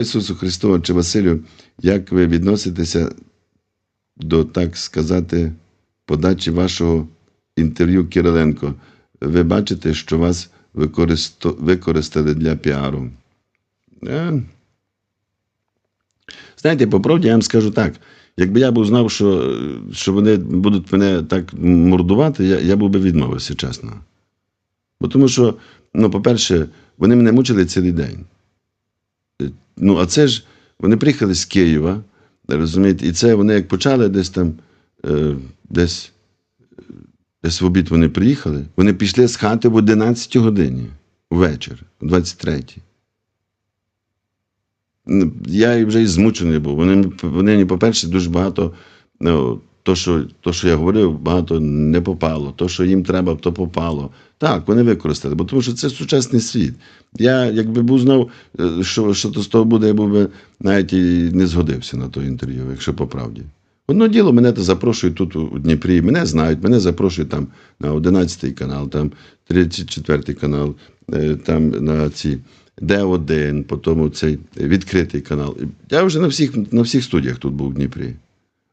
Ісусу Христу, чи Василю, як ви відноситеся до, так сказати, подачі вашого інтерв'ю Кириленко? Ви бачите, що вас використали для піару? Е, Знаєте, по правді я вам скажу так. Якби я був знав, що, що вони будуть мене так мордувати, я, я був би відмовився, чесно. Бо тому що, ну, по-перше, вони мене мучили цілий день. Ну, а це ж вони приїхали з Києва, розумієте, і це вони як почали десь там, е, десь, десь в обід вони приїхали, вони пішли з хати в 11 годині ввечері, о 23 Ну, Я вже і змучений був. Вони, вони по-перше, дуже багато, ну, то, що, то, що я говорив, багато не попало. То, що їм треба, то попало. Так, вони використали, бо тому що це сучасний світ. Я, якби був знав, е, що, що то з того буде, я був би навіть і не згодився на то інтерв'ю, якщо по правді. Одно діло, мене то запрошують тут у Дніпрі. Мене знають, мене запрошують там на 11 канал, там 34 канал, е, там на ці Д1, потім цей відкритий канал. Я вже на всіх, на всіх студіях тут був в Дніпрі.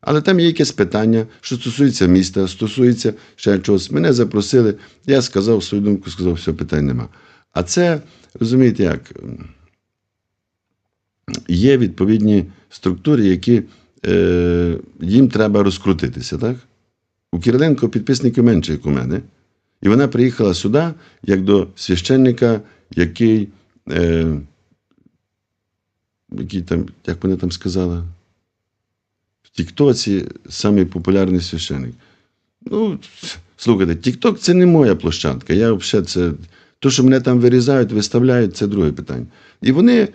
Але там є якесь питання, що стосується міста, стосується ще чогось. Мене запросили, я сказав свою думку, сказав, все, питань нема. А це, розумієте, як є відповідні структури, які е, їм треба розкрутитися, так? У Кириленко підписників менше, як у мене. І вона приїхала сюди, як до священника, який, е, який там, як вона там сказала, Тіктоці самий популярний священник. Ну, слухайте, Тікток це не моя площадка. Я взагалі це. То, що мене там вирізають, виставляють, це друге питання. І вони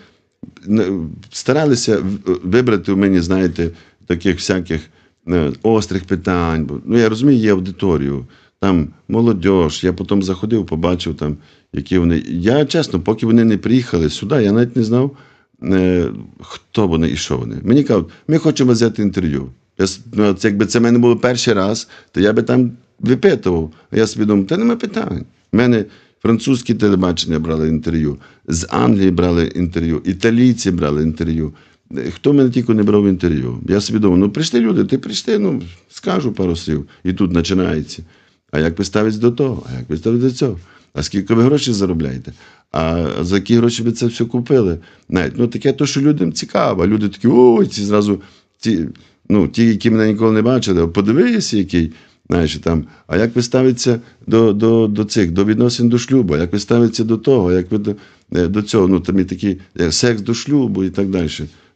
старалися вибрати у мені, знаєте, таких всяких е, острих питань. Ну, я розумію, є аудиторію, там молодь, я потім заходив, побачив там, які вони. Я чесно, поки вони не приїхали сюди, я навіть не знав, е, хто вони і що вони. Мені кажуть, ми хочемо взяти інтерв'ю. Я, ну, якби це в мене було перший раз, то я би там випитував. А я собі думав, та нема питань. У мене французьке телебачення брали інтерв'ю, з Англії брали інтерв'ю, італійці брали інтерв'ю. Е, Хто мене тільки не брав інтерв'ю? Я собі думав, ну прийшли люди, ти прийшли, ну скажу пару слів. І тут починається. А як ви ставитесь до того? А як ви ставитесь до цього? А скільки ви грошей заробляєте? А за які гроші ви це все купили? Навіть ну таке, то, що людям цікаво. Люди такі, ой, ці зразу ті, ну, ті, які мене ніколи не бачили, подивися, який. Знаєш, там, а як ви ставитеся до, до, до цих, до відносин до шлюбу, як ви ставитеся до того, як ви до, е, до цього, ну там є такі е, секс до шлюбу і так далі.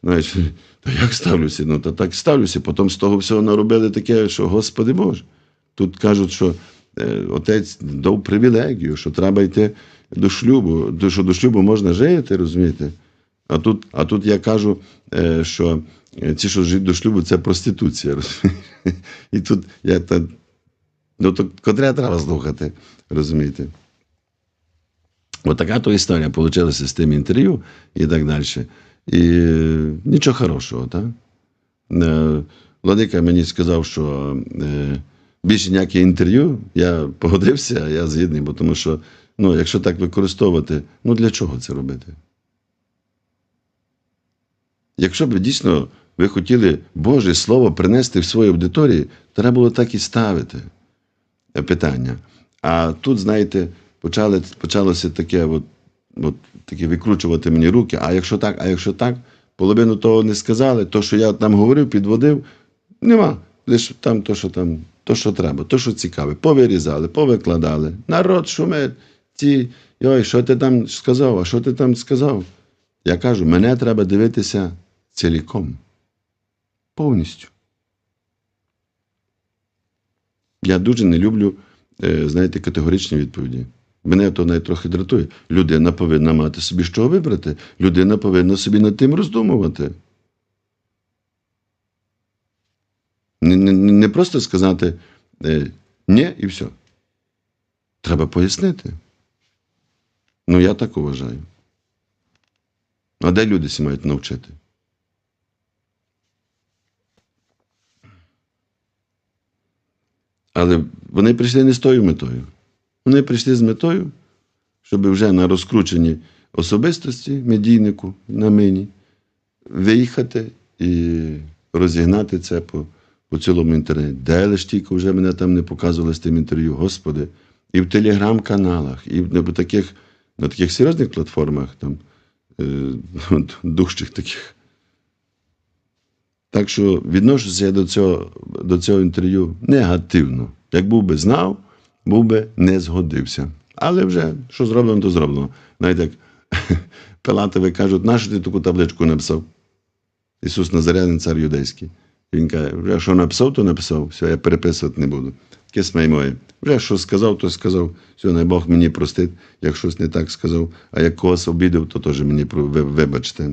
Знаєш, та як ставлюся? Ну, та так ставлюся. Потім з того всього наробили таке, що Господи Боже. Тут кажуть, що отець дав привілегію, що треба йти до шлюбу, що до шлюбу можна жити, розумієте? А тут, а тут я кажу, е, що е, ці, що живуть до шлюбу, це проституція. розумієте? І тут я та, ну то котре треба слухати, розумієте? Отака то історія вийшла з тим інтерв'ю і так далі. І е, нічого хорошого, так? Е, Владика мені сказав, що е, більше ніяке інтерв'ю. Я погодився, я згідний, бо тому що, ну, якщо так використовувати, ну для чого це робити? Якщо б дійсно ви хотіли Боже Слово принести в свої аудиторії, треба було так і ставити е, питання. А тут, знаєте, почали, почалося таке, от, от, таке викручувати мені руки. А якщо так, а якщо так, половину того не сказали, то, що я там говорив, підводив, нема. Лише там то, що там, то, що треба, то, що цікаве, повирізали, повикладали. Народ шумить, ці, ой, що ти там сказав, а що ти там сказав? Я кажу, мене треба дивитися ціліком. Повністю. Я дуже не люблю, е, знаєте, категоричні відповіді. Мене то навіть трохи дратує. Людина повинна мати собі що вибрати. Людина повинна собі над тим роздумувати. Не, не, просто сказати е, ні і все. Треба пояснити. Ну, я так вважаю. А де люди сі мають навчити? Але вони прийшли не з тою метою. Вони прийшли з метою, щоб вже на розкрученні особистості, медійнику на мені, виїхати і розігнати це по, по цілому інтернеті. Де лиш тільки вже мене там не показували з тим інтерв'ю, Господи. І в телеграм-каналах, і на таких, на таких серйозних платформах, там, е, дужчих таких. Так що відношуся я до цього, до цього інтерв'ю негативно. Як був би знав, був би не згодився. Але вже що зроблено, то зроблено. Навіть як Пилатові кажуть, нащо ти таку табличку написав? Ісус Назарянин, цар юдейський. Він каже, вже що написав, то написав, все, я переписувати не буду. Таке смій моє. Вже що сказав, то сказав. Все, най Бог мені простить, як щось не так сказав, а як когось обідав, то теж мені вибачте.